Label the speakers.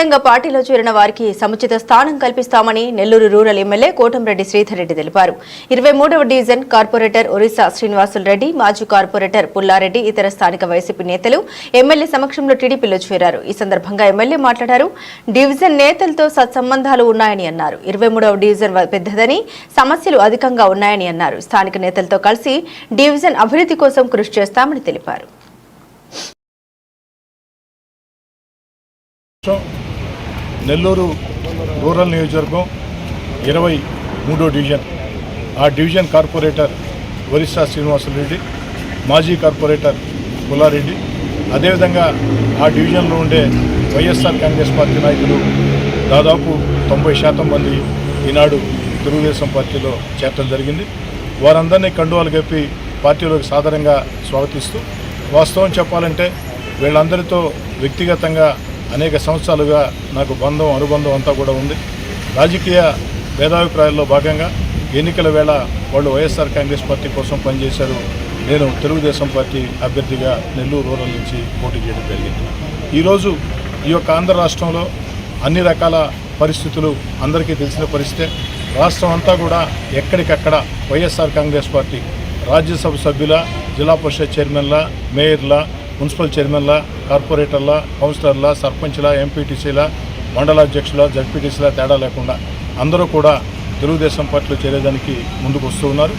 Speaker 1: బహిరంగ పార్టీలో చేరిన వారికి సముచిత స్థానం కల్పిస్తామని నెల్లూరు రూరల్ ఎమ్మెల్యే కోటంరెడ్డి శ్రీధర్ రెడ్డి తెలిపారు. ఇరవై మూడవ డివిజన్ కార్పొరేటర్ ఒరిస్సా శ్రీనివాసులు రెడ్డి మాజీ కార్పొరేటర్ పుల్లారెడ్డి ఇతర స్థానిక వైసీపీ నేతలు ఎమ్మెల్యే సమక్షంలో టీడీపీలో చేరారు. ఈ సందర్భంగా ఎమ్మెల్యే మాట్లాడారు. డివిజన్ నేతలతో సత్సంబంధాలు ఉన్నాయని అన్నారు. ఇరవై మూడవ డివిజన్ పెద్దదని సమస్యలు అధికంగా ఉన్నాయని అన్నారు. స్థానిక నేతలతో కలిసి డివిజన్ అభివృద్ధి కోసం కృషి చేస్తామని తెలిపారు.
Speaker 2: నెల్లూరు రూరల్ నియోజకవర్గం ఇరవై మూడో డివిజన్. ఆ డివిజన్ కార్పొరేటర్ ఒరిస్సా శ్రీనివాసరెడ్డి మాజీ కార్పొరేటర్ పుల్లారెడ్డి అదేవిధంగా ఆ డివిజన్లో ఉండే వైఎస్ఆర్ కాంగ్రెస్ పార్టీ నాయకులు దాదాపు తొంభై శాతం మంది ఈనాడు తెలుగుదేశం పార్టీలో చేరటం జరిగింది. వారందరినీ కండువాలు కప్పి పార్టీలోకి సాధారణంగా స్వాగతిస్తూ వాస్తవం చెప్పాలంటే వీళ్ళందరితో వ్యక్తిగతంగా అనేక సంవత్సరాలుగా నాకు బంధం అనుబంధం అంతా కూడా ఉంది. రాజకీయ భేదాభిప్రాయాల్లో భాగంగా ఎన్నికల వేళ వాళ్ళు వైఎస్ఆర్ కాంగ్రెస్ పార్టీ కోసం పనిచేశారు. నేను తెలుగుదేశం పార్టీ అభ్యర్థిగా నెల్లూరు రూరల్ నుంచి పోటీ చేయడం జరిగింది. ఈరోజు ఈ యొక్క ఆంధ్ర రాష్ట్రంలో అన్ని రకాల పరిస్థితులు అందరికీ తెలిసిన పరిస్థితే రాష్ట్రం అంతా కూడా ఎక్కడికక్కడ వైఎస్ఆర్ కాంగ్రెస్ పార్టీ రాజ్యసభ సభ్యుల జిల్లా పరిషత్ చైర్మన్ల మేయర్ల మున్సిపల్ చైర్మన్ల కార్పొరేటర్ల కౌన్సిలర్ల సర్పంచ్ల ఎంపీటీసీల మండలాధ్యక్షుల జడ్పీటీసీల తేడా లేకుండా అందరూ కూడా తెలుగుదేశం పార్టీలో చేరేదానికి ముందుకు వస్తూ ఉన్నారు.